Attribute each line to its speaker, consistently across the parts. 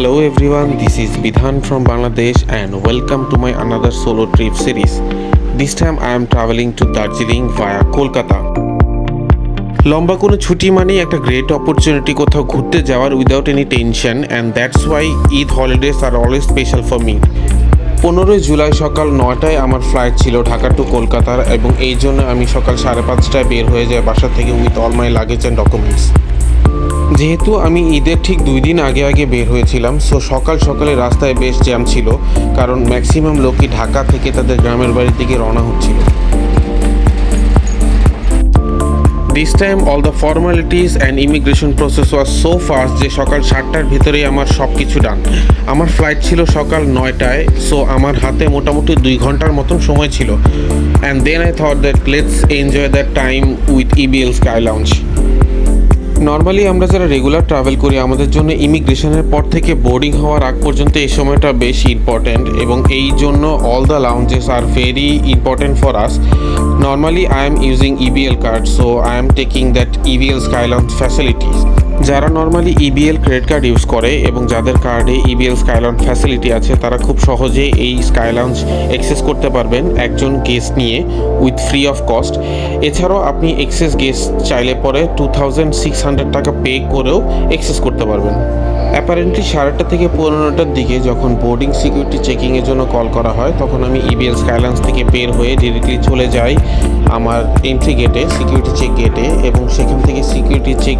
Speaker 1: Hello everyone, this is Bidhan from Bangladesh and welcome to my another solo trip series. This time I am traveling to Darjeeling via Kolkata. লম্বা কোনো ছুটি মানেই একটা great opportunity কোথাও ঘুরতে যাওয়ার without any tension and that's why Eid holidays are always special for me পনেরোই জুলাই সকাল নয়টায় আমার ফ্লাইট ছিল ঢাকা টু কলকাতার এবং এই জন্য আমি সকাল সাড়ে পাঁচটায় বের হয়ে যাই বাসা থেকে with all my luggage and documents যেহেতু আমি ঈদের ঠিক দুই দিন আগে আগে বের হয়েছিলাম সো সকাল সকালে রাস্তায় বেশ জ্যাম ছিল, কারণ ম্যাক্সিমাম লোকই ঢাকা থেকে তাদের গ্রামের বাড়ির দিকে রওনা হচ্ছিল। This time all the formalities and immigration process was so fast যে সকাল সাতটার ভেতরেই আমার সব কিছু ডান আমার ফ্লাইট ছিল সকাল নয়টায় সো আমার হাতে মোটামুটি দুই ঘণ্টার মতন সময় ছিল। And then I thought that let's enjoy that time with EBL sky lounge normally আমরা যারা রেগুলার ট্রাভেল করি, আমাদের জন্য ইমিগ্রেশনের পর থেকে বোর্ডিং হওয়ার আগ পর্যন্ত এই সময়টা বেশি ইম্পর্ট্যান্ট এবং এই জন্য all the lounges are very important for us normally I am using EBL card so I am taking that EBL sky lounge facilities যারা normally EBL credit card use করে এবং যাদের কার্ডে ইবিএল স্কাইলাউঞ্জ ফ্যাসিলিটি আছে, তারা খুব সহজে এই স্কাইলাউঞ্জ অ্যাক্সেস করতে পারবেন একজন গেস্ট নিয়ে উইথ ফ্রি অফ কস্ট এছাড়াও আপনি এক্সেস গেস্ট চাইলে পরে টু থাউজেন্ড সিক্স হান্ড্রেড টাকা পে করেও অ্যাক্সেস করতে পারবেন। অ্যাপারেন্টলি সাড়েটা থেকে পনেরোটার দিকে যখন বোর্ডিং সিকিউরিটি চেকিংয়ের জন্য কল করা হয়, তখন আমি ইবিএল স্কাইলান্স থেকে বের হয়ে ডিরেক্টলি চলে যাই আমার এন্ট্রি গেটে সিকিউরিটি চেক গেটে এবং সেখান থেকে সিকিউরিটি চেক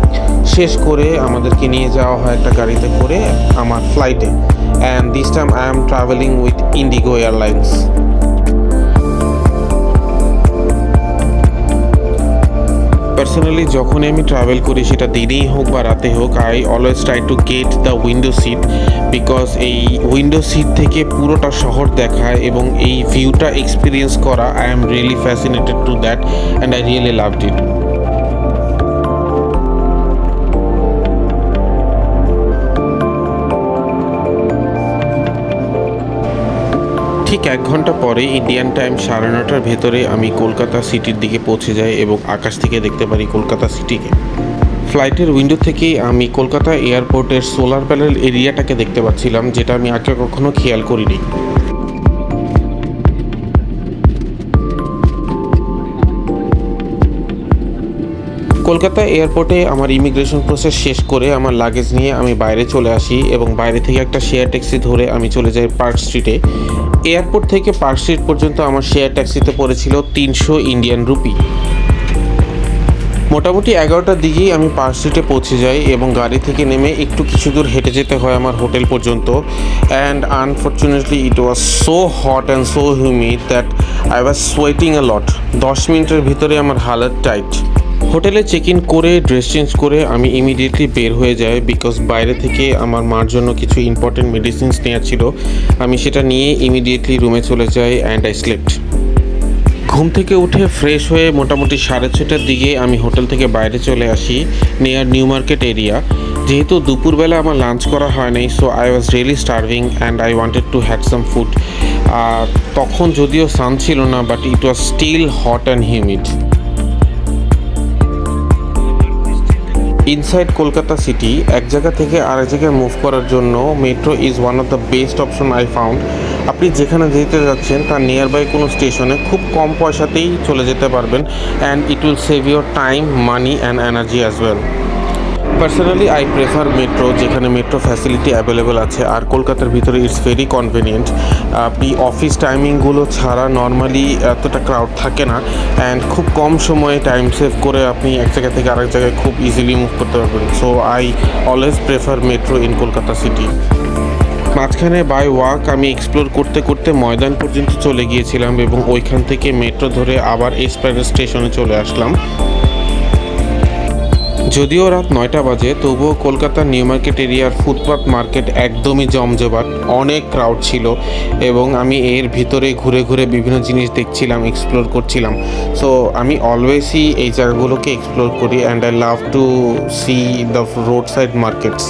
Speaker 1: শেষ করে আমাদেরকে নিয়ে যাওয়া হয় একটা গাড়িতে করে আমার ফ্লাইটে and this time I am traveling with IndiGo airlines personally যখনই আমি ট্রাভেল করি, সেটা দিনেই হোক বা রাতে হোক I always try to get the window seat because এই উইন্ডো সিট থেকে পুরোটা শহর দেখায় এবং এই ভিউটা এক্সপিরিয়েন্স করা I am really fascinated to that and I really loved it ঠিক এক ঘণ্টা পরে ইন্ডিয়ান টাইম সাড়ে নটার ভেতরে আমি কলকাতা সিটির দিকে পৌঁছে যাই এবং আকাশ থেকে দেখতে পারি কলকাতা সিটিকে। ফ্লাইটের উইন্ডো থেকেই আমি কলকাতা এয়ারপোর্টের সোলার প্যানেল এরিয়াটাকে দেখতে পাচ্ছিলাম, যেটা আমি আগে কখনো খেয়াল করিনি। কলকাতা এয়ারপোর্টে আমার ইমিগ্রেশন প্রসেস শেষ করে আমার লাগেজ নিয়ে আমি বাইরে চলে আসি এবং বাইরে থেকে একটা শেয়ার ট্যাক্সি ধরে আমি চলে যাই পার্ক স্ট্রিটে এয়ারপোর্ট থেকে পার্ক স্ট্রিট পর্যন্ত আমার শেয়ার ট্যাক্সিতে পড়েছিল তিনশো ইন্ডিয়ান রুপি মোটামুটি এগারোটার দিকেই আমি পার্ক স্ট্রিটে পৌঁছে যাই এবং গাড়ি থেকে নেমে একটু কিছু দূর হেঁটে যেতে হয় আমার হোটেল পর্যন্ত। And unfortunately it was so hot and so humid that I was sweating a lot দশ মিনিটের ভিতরে আমার হালত টাইট হোটেলে চেক ইন করে ড্রেস চেঞ্জ করে আমি ইমিডিয়েটলি বের হয়ে যাই বিকজ বাইরে থেকে আমার মার জন্য কিছু ইম্পর্টেন্ট মেডিসিনস নেওয়া ছিল। আমি সেটা নিয়ে ইমিডিয়েটলি রুমে চলে যাই অ্যান্ড আই স্লেপ্ট ঘুম থেকে উঠে ফ্রেশ হয়ে মোটামুটি সাড়ে ছটার দিকে আমি হোটেল থেকে বাইরে চলে আসি নিয়ার নিউ মার্কেট এরিয়া যেহেতু দুপুরবেলা আমার লাঞ্চ করা হয় নাই so I was really starving and I wanted to had some food আর তখন যদিও সান ছিল না but it was still hot and humid inside Kolkata city এক জায়গা থেকে আরেক জায়গায় মুভ করার জন্য metro is one of the best option I found আপনি যেখানে যেতে যাচ্ছেন, তার নিয়ার বাই কোনো স্টেশনে খুব কম পয়সাতেই চলে যেতে পারবেন and it will save your time money and energy as well personally I prefer metro যেখানে মেট্রো ফ্যাসিলিটি অ্যাভেলেবেল আছে। আর কলকাতার ভিতরে ইটস ভেরি কনভিনিয়েন্ট আপনি অফিস টাইমিংগুলো ছাড়া নর্মালি এতটা ক্রাউড থাকে না। অ্যান্ড খুব কম সময়ে টাইম সেভ করে আপনি এক জায়গা থেকে আরেক জায়গায় খুব ইজিলি মুভ করতে পারবেন। So I always prefer metro in Kolkata city মাঝখানে বাই ওয়াক আমি এক্সপ্লোর করতে করতে ময়দান পর্যন্ত চলে গিয়েছিলাম এবং ওইখান থেকে মেট্রো ধরে আবার এসপ্যারেস স্টেশনে চলে আসলাম। যদিও রাত নয়টা বাজে, তবুও কলকাতার নিউ মার্কেট এরিয়ার ফুটপাথ মার্কেট একদমই জমজমাট। অনেক ক্রাউড ছিল এবং আমি এর ভিতরে ঘুরে ঘুরে বিভিন্ন জিনিস দেখছিলাম এক্সপ্লোর করছিলাম। সো আমি অলওয়েজই এই জায়গাগুলোকে এক্সপ্লোর করি and I love to see the road side markets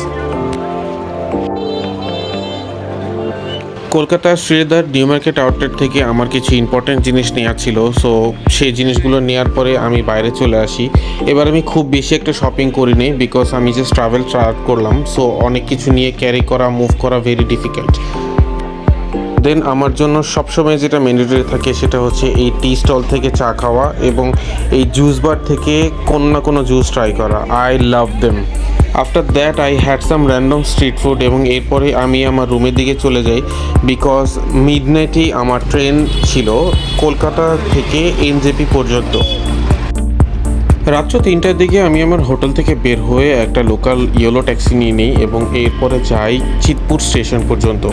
Speaker 1: কলকাতার শ্রীদার নিউ মার্কেট আউটলেট থেকে আমার কিছু ইম্পর্টেন্ট জিনিস নেওয়া ছিল। সো সেই জিনিসগুলো নেওয়ার পরে আমি বাইরে চলে আসি। এবার আমি খুব বেশি একটা শপিং করি করিনি বিকজ আমি জাস্ট ট্রাভেল স্টার্ট করলাম। সো অনেক কিছু নিয়ে ক্যারি করা মুভ করা ভেরি ডিফিকাল্ট দেন আমার জন্য সবসময় যেটা ম্যান্ডেটরি থাকে সেটা হচ্ছে এই টি স্টল থেকে চা খাওয়া এবং এই জুস বার থেকে কোনো না কোনো জুস ট্রাই করা। I love them after that I had some random street food এবং এরপরে আমি আমার রুমের দিকে চলে যাই বিকজ মিডনাইটেই আমার ট্রেন ছিল কলকাতা থেকে এনজেপি পর্যন্ত। রাত্র তিনটার দিকে আমি আমার হোটেল থেকে বের হয়ে একটা লোকাল ইয়েলো ট্যাক্সি নিয়ে নিই এবং এরপরে যাই চিতপুর স্টেশন পর্যন্ত।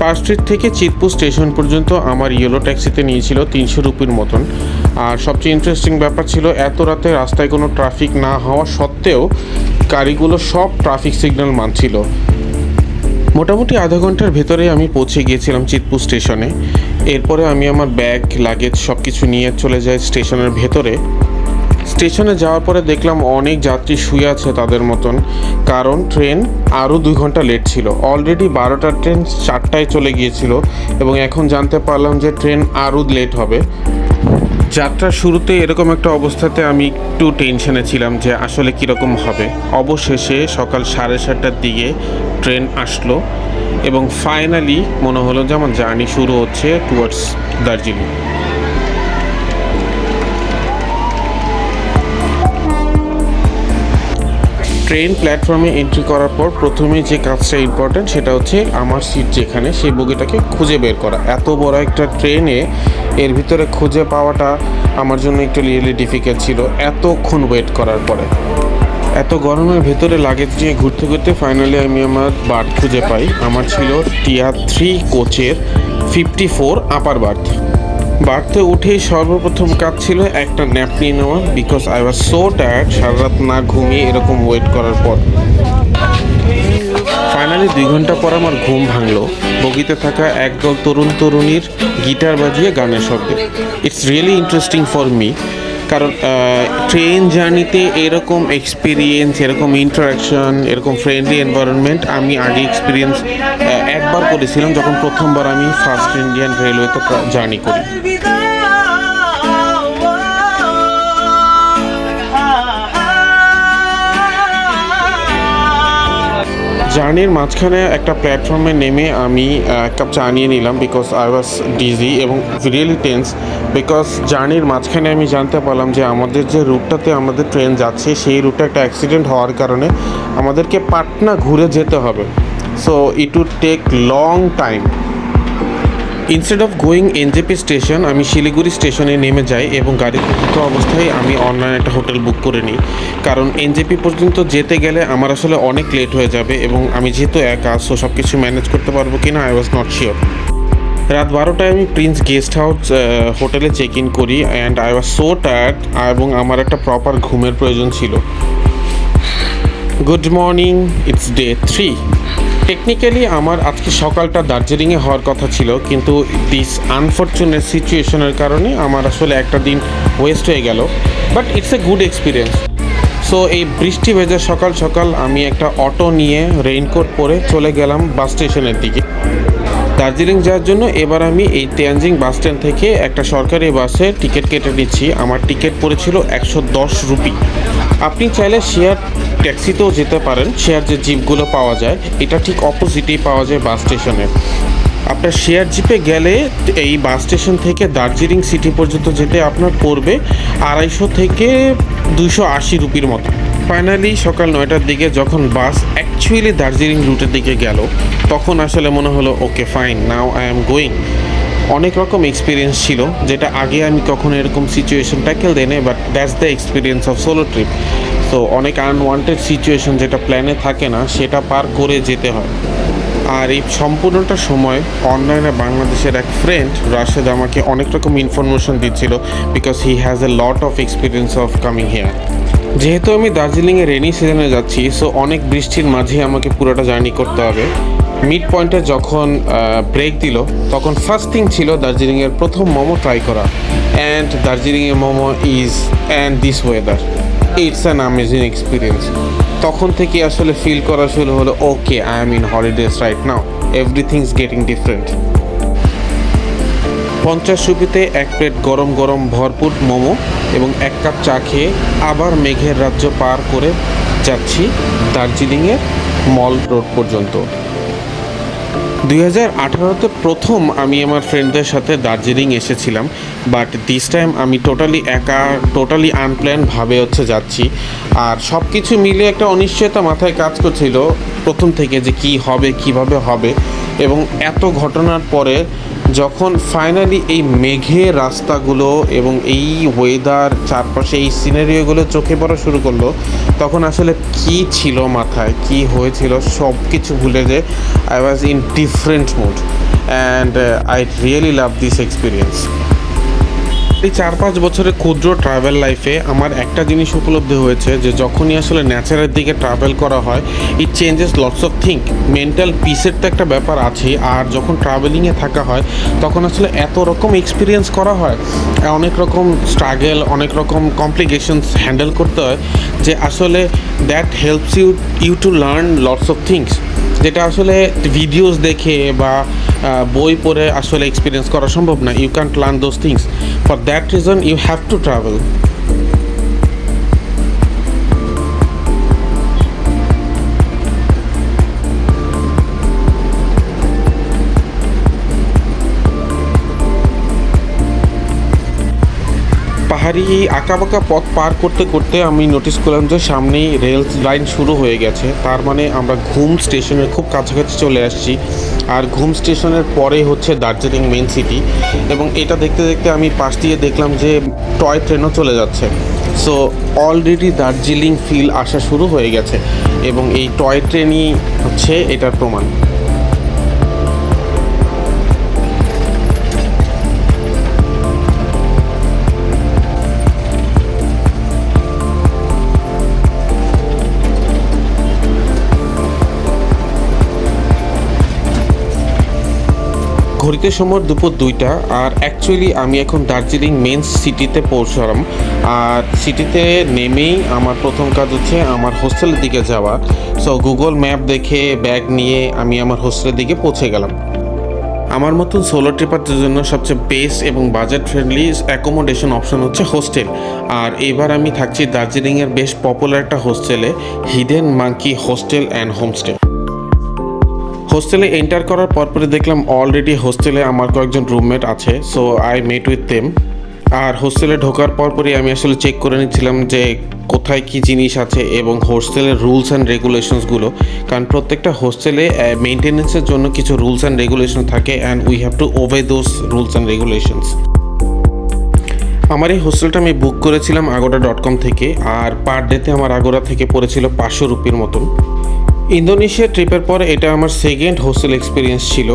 Speaker 1: পার্ক স্ট্রিট থেকে চিতপুর স্টেশন পর্যন্ত আমার ইয়েলো ট্যাক্সিতে নিয়েছিল তিনশো রুপির মতন। আর সবচেয়ে ইন্টারেস্টিং ব্যাপার ছিল, এত রাতে রাস্তায় কোনো ট্রাফিক না হওয়া সত্ত্বেও গাড়িগুলো সব ট্রাফিক সিগন্যাল মানছিল। মোটামুটি আধা ঘণ্টার ভেতরে আমি পৌঁছে গিয়েছিলাম চিতপুর স্টেশনে। এরপরে আমি আমার ব্যাগ লাগেজ সব কিছু নিয়ে চলে যাই স্টেশনের ভেতরে। স্টেশনে যাওয়ার পরে দেখলাম অনেক যাত্রী শুয়ে আছে তাদের মতন। কারণ ট্রেন আরও দুই ঘণ্টা লেট ছিল। অলরেডি বারোটার ট্রেন চারটায় চলে গিয়েছিল এবং এখন জানতে পারলাম যে ট্রেন আরও লেট হবে। যাত্রার শুরুতে এরকম একটা অবস্থাতে আমি একটু টেনশনে ছিলাম যে আসলে কীরকম হবে। অবশেষে সকাল সাড়ে সাতটার দিকে ট্রেন আসলো এবং ফাইনালি মনে হলো যে আমার জার্নি শুরু হচ্ছে টুয়ার্ডস দার্জিলিং। ট্রেন প্ল্যাটফর্মে এন্ট্রি করার পর প্রথমে যে কাজটা ইম্পর্ট্যান্ট সেটা হচ্ছে আমার সিট যেখানে, সেই বগিটাকে খুঁজে বের করা। এত বড় একটা ট্রেনে এর ভিতরে খুঁজে পাওয়াটা আমার জন্য একটু রিয়েলি ডিফিকাল্ট ছিল। এতক্ষণ ওয়েট করার পরে। এত গরমের ভেতরে লাগেজ নিয়ে ঘুরতে ঘুরতে ফাইনালি আমি আমার বার্থ খুঁজে পাই। আমার ছিল টিয়ার থ্রি কোচের ফিফটি ফোর আপার বার্থ বাড়তে উঠেই সর্বপ্রথম কাজ ছিল একটা ন্যাপ নিয়ে নেওয়া because I was so tired সারা রাত না ঘুমিয়ে এরকম ওয়েট করার পর। ফাইনালি দুই ঘণ্টা পর আমার ঘুম ভাঙলো। বগিতে থাকা একদল তরুণ তরুণীর গিটার বাজিয়ে গানের শব্দে। It's really interesting for me কারণ ট্রেন জার্নিতে এরকম এক্সপিরিয়েন্স এরকম ইন্টারাকশন এরকম ফ্রেন্ডলি এনভায়রনমেন্ট আমি আগে এক্সপিরিয়েন্স একবার করেছিলাম যখন প্রথমবার আমি ফার্স্ট ইন্ডিয়ান রেলওয়েতে জার্নি করি। জার্নির মাঝখানে একটা প্ল্যাটফর্মে নেমে আমি কাপ চা নিয়ে নিলাম বিকজ আই ওয়াজ ডিজি এবং রিয়েলি টেন্স বিকজ জার্নির মাঝখানে আমি জানতে পারলাম যে আমাদের যে রুটটাতে আমাদের ট্রেন যাচ্ছে, সেই রুটে একটা অ্যাক্সিডেন্ট হওয়ার কারণে আমাদেরকে পাটনা ঘুরে যেতে হবে। So it would take long time instead of going NJP station আমি শিলিগুড়ি স্টেশনে নেমে যাই এবং গাড়িতে থাকা অবস্থায় আমি অনলাইনে একটা হোটেল বুক করে নিই। কারণ এনজেপি পর্যন্ত যেতে গেলে আমার আসলে অনেক লেট হয়ে যাবে এবং আমি যেহেতু একা সো সব কিছু ম্যানেজ করতে পারব কি না আই ওয়াজ নট শিওর রাত বারোটায় আমি প্রিন্স গেস্ট হাউস হোটেলে চেক ইন করি and I was so tired এবং আমার একটা প্রপার ঘুমের প্রয়োজন ছিল। Good morning it's day three technically আমার আজকে সকালটা দার্জিলিংয়ে হওয়ার কথা ছিল, কিন্তু দিস আনফর্চুনেট সিচুয়েশনের কারণে আমার আসলে একটা দিন ওয়েস্ট হয়ে গেল। But it's a good experience so এই বৃষ্টি ভেজা সকাল সকাল আমি একটা অটো নিয়ে রেইনকোট পরে চলে গেলাম বাস স্টেশনের দিকে। দার্জিলিং যাওয়ার জন্য এবার আমি এই তেয়ানজিং বাস স্ট্যান্ড থেকে একটা সরকারি বাসে টিকিট কেটে নিচ্ছি। আমার টিকিট পড়েছিল একশো দশ রুপি। আপনি চাইলে শেয়ার ট্যাক্সিতেও যেতে পারেন শেয়ার যে জিপগুলো পাওয়া যায়, এটা ঠিক অপোজিটেই পাওয়া যায় বাস স্টেশনে আপনার শেয়ার জিপে গেলে এই বাস স্টেশন থেকে দার্জিলিং সিটি পর্যন্ত যেতে আপনার পড়বে আড়াইশো থেকে দুশো আশি রুপির মতো। ফাইনালি সকাল নয়টার দিকে যখন বাস অ্যাকচুয়ালি দার্জিলিং রুটের দিকে গেল, তখন আসলে মনে হলো okay fine now I am going অনেক রকম এক্সপিরিয়েন্স ছিল, যেটা আগে আমি কখনো এরকম সিচুয়েশন ট্যাকেল দেয় but that's the experience of solo trip তো অনেক আনওয়ান্টেড সিচুয়েশন যেটা প্ল্যানে থাকে না, সেটা পার করে যেতে হয়। আর এই সম্পূর্ণটা সময় অনলাইনে বাংলাদেশের এক ফ্রেন্ড রাশেদ আমাকে অনেক রকম ইনফরমেশন দিচ্ছিল because he has a lot of experience of coming here যেহেতু আমি দার্জিলিংয়ে রেনি সিজনে যাচ্ছি সো অনেক বৃষ্টির মাঝে আমাকে পুরোটা জার্নি করতে হবে। মিড পয়েন্টে যখন ব্রেক দিল, তখন ফার্স্ট থিং ছিল দার্জিলিংয়ের প্রথম মোমো ট্রাই করা। অ্যান্ড দার্জিলিংয়ের momo is and this weather it's an amazing experience তখন থেকে আসলে ফিল করা শুরু হলো okay I am in holidays right now everything is getting different পঞ্চাশ রুপিতে এক প্লেট গরম গরম ভরপুর মোমো এবং এক কাপ চা খেয়ে আবার মেঘের রাজ্য পার করে যাচ্ছি দার্জিলিংয়ের মল রোড পর্যন্ত। দুই হাজার আঠারোতে প্রথম আমি আমার ফ্রেন্ডদের সাথে দার্জিলিং এসেছিলাম। বাট দিস টাইম আমি টোটালি একা টোটালি আনপ্ল্যান ভাবে হচ্ছে যাচ্ছি। আর সব কিছু মিলে একটা অনিশ্চয়তা মাথায় কাজ করছিল প্রথম থেকে যে কি হবে, কীভাবে হবে। এবং এত ঘটনার পরে যখন ফাইনালি এই মেঘে রাস্তাগুলো এবং এই ওয়েদার চারপাশে এই সিনারিওগুলো চোখে পড়া শুরু করল, তখন আসলে কি ছিল মাথায়, কি হয়েছিল সব কিছু ভুলে যে I was in different mood and I really love this experience এই চার পাঁচ বছরের ক্ষুদ্র ট্রাভেল লাইফে আমার একটা জিনিস উপলব্ধি হয়েছে যে যখনই আসলে ন্যাচারের দিকে ট্রাভেল করা হয় it changes lots of think mental পিসের তো একটা ব্যাপার আছে আর যখন ট্রাভেলিংয়ে থাকা হয়, তখন আসলে এত রকম এক্সপিরিয়েন্স করা হয়, অনেক রকম স্ট্রাগেল অনেক রকম কমপ্লিকেশনস হ্যান্ডেল করতে হয়, যে আসলে that helps you you to learn lots of things যেটা আসলে ভিডিওস দেখে বা বই পড়ে আসলে এক্সপিরিয়েন্স করা সম্ভব না। You can't learn those things for that reason you have to travel এই আঁকাবাঁকা পথ পার করতে করতে আমি নোটিস করলাম যে সামনেই রেল লাইন শুরু হয়ে গেছে। তার মানে আমরা ঘুম স্টেশনের খুব কাছাকাছি চলে আসছি। আর ঘুম স্টেশনের পরে হচ্ছে দার্জিলিং মেন সিটি এবং এটা দেখতে দেখতে আমি পাশ দিয়ে দেখলাম যে টয় ট্রেনও চলে যাচ্ছে। সো অলরেডি দার্জিলিং ফিল আসা শুরু হয়ে গেছে এবং এই টয় ট্রেনই হচ্ছে এটার প্রমাণ। ঘড়িতে সময় দুপুর দুইটা, আর অ্যাকচুয়ালি আমি এখন দার্জিলিং মেন সিটিতে পৌঁছলাম। আর সিটিতে নেমেই আমার প্রথম কাজ হচ্ছে আমার হোস্টেলের দিকে যাওয়া। সো গুগল ম্যাপ দেখে ব্যাগ নিয়ে আমি আমার হোস্টেলের দিকে পৌঁছে গেলাম। আমার মতন সোলো ট্রিপারদের জন্য সবচেয়ে বেস্ট এবং বাজেট ফ্রেন্ডলি অ্যাকোমোডেশন অপশন হচ্ছে হোস্টেল আর এবার আমি থাকছি দার্জিলিংয়ের বেশ পপুলার একটা হোস্টেলে hidden monkey hostel and homestay হোস্টেলে এন্টার করার পরপরে দেখলাম অলরেডি হোস্টেলে আমার কয়েকজন রুমমেট আছে so I met with them আর হোস্টেলে ঢোকার পরপরই আমি আসলে চেক করে নিচ্ছিলাম যে কোথায় কি জিনিস আছে এবং হোস্টেলের রুলস অ্যান্ড রেগুলেশনসগুলো কারণ প্রত্যেকটা হোস্টেলে মেনটেনেন্সের জন্য কিছু রুলস অ্যান্ড রেগুলেশন থাকে and we have to obey those rules and regulations আমার এই হোস্টেলটা আমি বুক করেছিলাম আগোড়া ডট কম থেকে, আর পার ডেতে আমার আগোড়া থেকে পড়েছিল পাঁচশো রুপির মতন। ইন্দোনেশিয়া ট্রিপের পর এটা আমার সেকেন্ড হোস্টেল এক্সপিরিয়েন্স ছিল।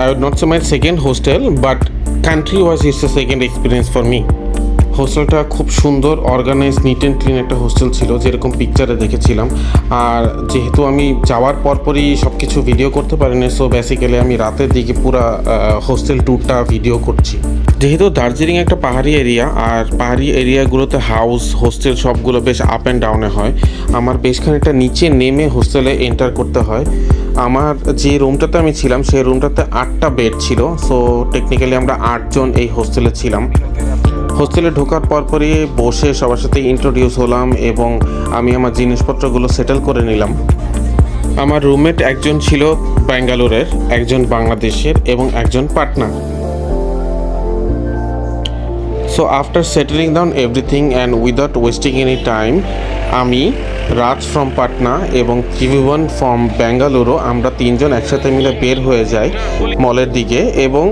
Speaker 1: I would not say my second hostel but country wise it's a second experience for me হোস্টেলটা খুব সুন্দর অর্গানাইজ নিট অ্যান্ড ক্লিন একটা হোস্টেল ছিল, যেরকম পিকচারে দেখেছিলাম। আর যেহেতু আমি যাওয়ার পরপরই সব কিছু ভিডিও করতে পারিনি সো বেসিক্যালি আমি রাতের দিকে পুরো হোস্টেল ট্যুরটা ভিডিও করছি। যেহেতু দার্জিলিং একটা পাহাড়ি এরিয়া আর পাহাড়ি এরিয়াগুলোতে হাউস হোস্টেল সবগুলো বেশ আপ অ্যান্ড ডাউনে হয়। আমার বেশ খানিকটা নিচে নেমে হোস্টেলে এন্টার করতে হয়। আমার যে রুমটাতে আমি ছিলাম, সেই রুমটাতে আটটা বেড ছিল। সো টেকনিক্যালি আমরা আটজন এই হোস্টেলে ছিলাম। হোস্টেলে ঢোকার পরপরই বসে সবার সাথে ইন্ট্রোডিউস হলাম এবং আমি আমার জিনিসপত্রগুলো সেটেল করে নিলাম। আমার রুমমেট একজন ছিল ব্যাঙ্গালোরের একজন বাংলাদেশের এবং একজন Patna so after settling down everything and without wasting any time আমি, রাজ ফ্রম পাটনা এবং ত্রিভুবন ফ্রম ব্যাঙ্গালুরু, আমরা তিনজন একসাথে মিলে বের হয়ে যাই মলের দিকে এবং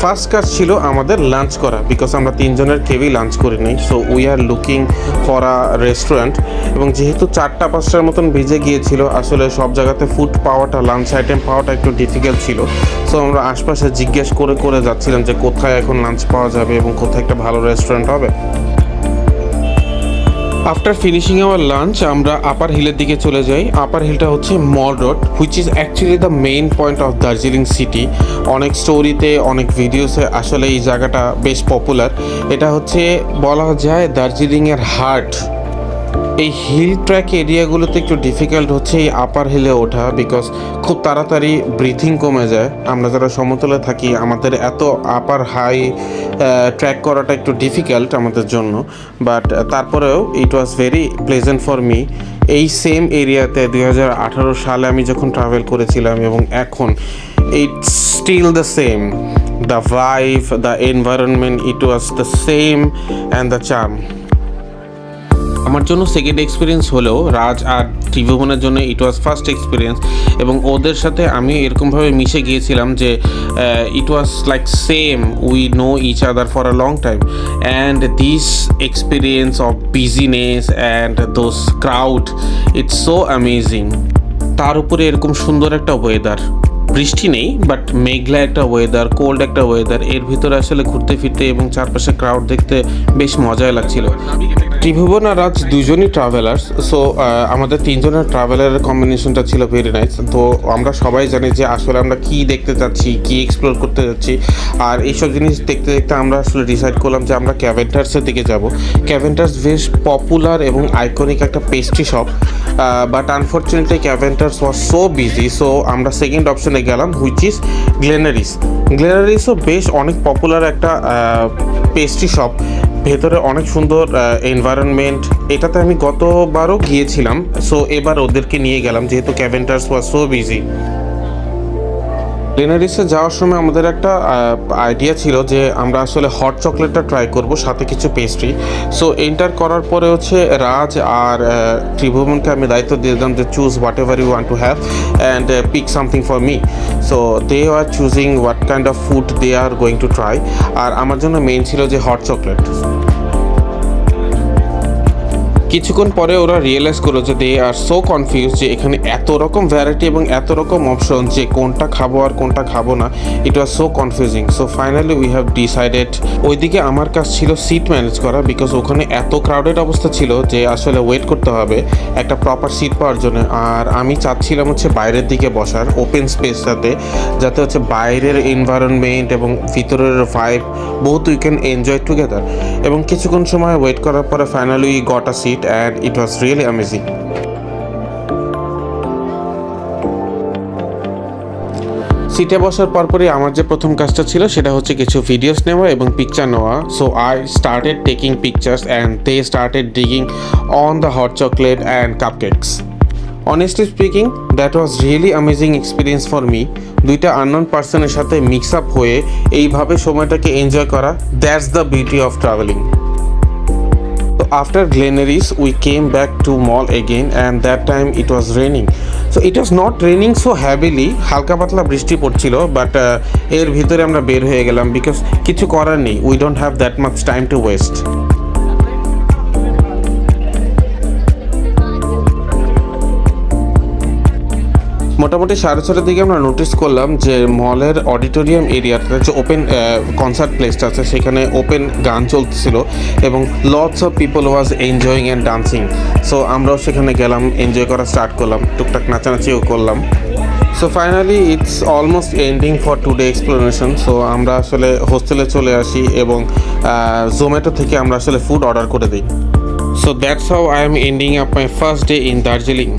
Speaker 1: ফার্স্ট কাজ ছিল আমাদের লাঞ্চ করা বিকজ আমরা তিনজনের কেউই লাঞ্চ করি নাই। So we are looking for a restaurant এবং যেহেতু চারটা পাঁচটার মতন বেজে গিয়েছিল, আসলে সব জায়গাতে ফুড পাওয়াটা লাঞ্চ আইটেম পাওয়াটা একটু ডিফিকাল্ট ছিল। সো আমরা আশপাশে জিজ্ঞেস করে করে যাচ্ছিলাম যে কোথায় এখন লাঞ্চ পাওয়া যাবে এবং কোথায় একটা ভালো রেস্টুরেন্ট হবে। আফটার ফিনিশিং আওয়ার লাঞ্চ আমরা আপার হিলের দিকে চলে যাই। আপার হিলটা হচ্ছে mall road which is actually the main point of Darjeeling city অনেক স্টোরিতে অনেক ভিডিওসে আসলে এই জায়গাটা বেশ পপুলার এটা হচ্ছে বলা যায় দার্জিলিংয়ের হার্ট এই হিল ট্র্যাক এরিয়াগুলোতে একটু ডিফিকাল্ট হচ্ছে এই আপার হিলে ওঠা বিকজ খুব তাড়াতাড়ি ব্রিথিং কমে যায়। আমরা যারা সমতলে থাকি, আমাদের এত আপার হাই ট্র্যাক করাটা একটু ডিফিকাল্ট আমাদের জন্য। বাট তারপরেও it was very pleasant for me এই সেম এরিয়াতে দু হাজার আঠারো সালে আমি যখন ট্রাভেল করেছিলাম এবং এখন it's still the same the vibe the environment it was the same and the charm আমার জন্য সেকেন্ড এক্সপিরিয়েন্স হলেও রাজ আর ত্রিভুবনের জন্য ইট ওয়াজ ফার্স্ট এক্সপিরিয়েন্স এবং ওদের সাথে আমি এরকমভাবে মিশে গিয়েছিলাম যে it was like same we know each other for a long time and this experience of business and those crowd it's so amazing তার উপরে এরকম সুন্দর একটা ওয়েদার বৃষ্টি নেই বাট মেঘলা একটা ওয়েদার কোল্ড একটা ওয়েদার এর ভিতরে আসলে ঘুরতে ফিরতে এবং চারপাশে ক্রাউড দেখতে বেশ মজাই লাগছিল। ত্রিভুবন আর রাজ দুজনই ট্রাভেলার্স সো আমাদের তিনজনের ট্রাভেলারের কম্বিনেশনটা ছিল ভেরি নাইস তো আমরা সবাই জানি যে আসলে আমরা কি দেখতে যাচ্ছি কি এক্সপ্লোর করতে যাচ্ছি আর এইসব জিনিস দেখতে দেখতে আমরা আসলে ডিসাইড করলাম যে আমরা ক্যাভেন্টার্সের দিকে যাব। ক্যাভেন্টার্স বেশ পপুলার এবং আইকনিক একটা pastry shop but unfortunately Keventers was so busy so আমরা সেকেন্ড অপশনে গেলাম হুইচ ইজ গ্লেনারিস গ্লেনারিসও বেশ অনেক পপুলার একটা পেস্ট্রি শপ ভেতরে অনেক সুন্দর এনভায়রনমেন্ট এটাতে আমি গতবারও গিয়েছিলাম সো এবার ওদেরকে নিয়ে গেলাম, যেহেতু ক্যাভেন্টার্স ওয়াজ সো বিজি গ্লেনারিসে যাওয়ার সময় আমাদের একটা আইডিয়া ছিল যে আমরা আসলে হট চকলেটটা ট্রাই করব, সাথে কিছু পেস্ট্রি সো এন্টার করার পরে হচ্ছে রাজ আর ত্রিভুবনকে আমি দায়িত্ব দিয়ে দিলাম যে choose whatever you want to have and pick something for me so they are choosing what kind of food they are going to try আর আমার জন্য মেইন ছিল যে হট চকলেট কিছুক্ষণ পরে ওরা রিয়েলাইজ করল যে দে আর সো কনফিউজ যে এখানে এত রকম ভ্যারাইটি এবং এত রকম অপশন যে কোনটা খাব আর কোনটা খাব না it was so confusing so finally we have decided ওইদিকে আমার কাজ ছিল সিট ম্যানেজ করা বিকজ ওখানে এত ক্রাউডেড অবস্থা ছিল যে আসলে ওয়েট করতে হবে একটা প্রপার সিট পাওয়ার জন্য। আর আমি চাচ্ছিলাম হচ্ছে বাইরের দিকে বসার ওপেন স্পেসটাতে যাতে হচ্ছে বাইরের এনভায়রনমেন্ট এবং ভিতরের ভাইব বহুত উই ক্যান এনজয় টুগেদার এবং কিছুক্ষণ সময় ওয়েট করার পরে finally got a seat and it was really amazing সিটে বসার পরপরই আমার যে প্রথম কাজটা ছিল, সেটা হচ্ছে কিছু ভিডিওস নেওয়া এবং পিকচার নেওয়া। So I started taking pictures and they started digging on the hot chocolate and cupcakes honestly speaking that was really amazing experience for me দুইটা আননোন পার্সনের সাথে মিক্স আপ হয়ে এইভাবে সময়টাকে এনজয় করা। That's the beauty of traveling So after Glenaries, we came back to mall again, and that time it was raining. So it was not raining so heavily. হালকা পাতলা বৃষ্টি পড়ছিল বাট এর ভিতরে আমরা বের হয়ে গেলাম বিকজ কিছু করার নেই we don't have that much time to waste মোটামুটি সাড়ে ছটার দিকে আমরা নোটিস করলাম যে মলের অডিটোরিয়াম এরিয়াটা যে ওপেন কনসার্ট প্লেসটা আছে, সেখানে ওপেন গান চলতেছিল এবং lots of people was enjoying and dancing so আমরাও সেখানে গেলাম এনজয় করা স্টার্ট করলাম, টুকটাক নাচানাচিও করলাম। So finally it's almost ending for today explanation so আমরা আসলে হোস্টেলে চলে আসি এবং জোম্যাটো থেকে আমরা আসলে ফুড অর্ডার করে দিই। So that's how I am ending up my first day in Darjeeling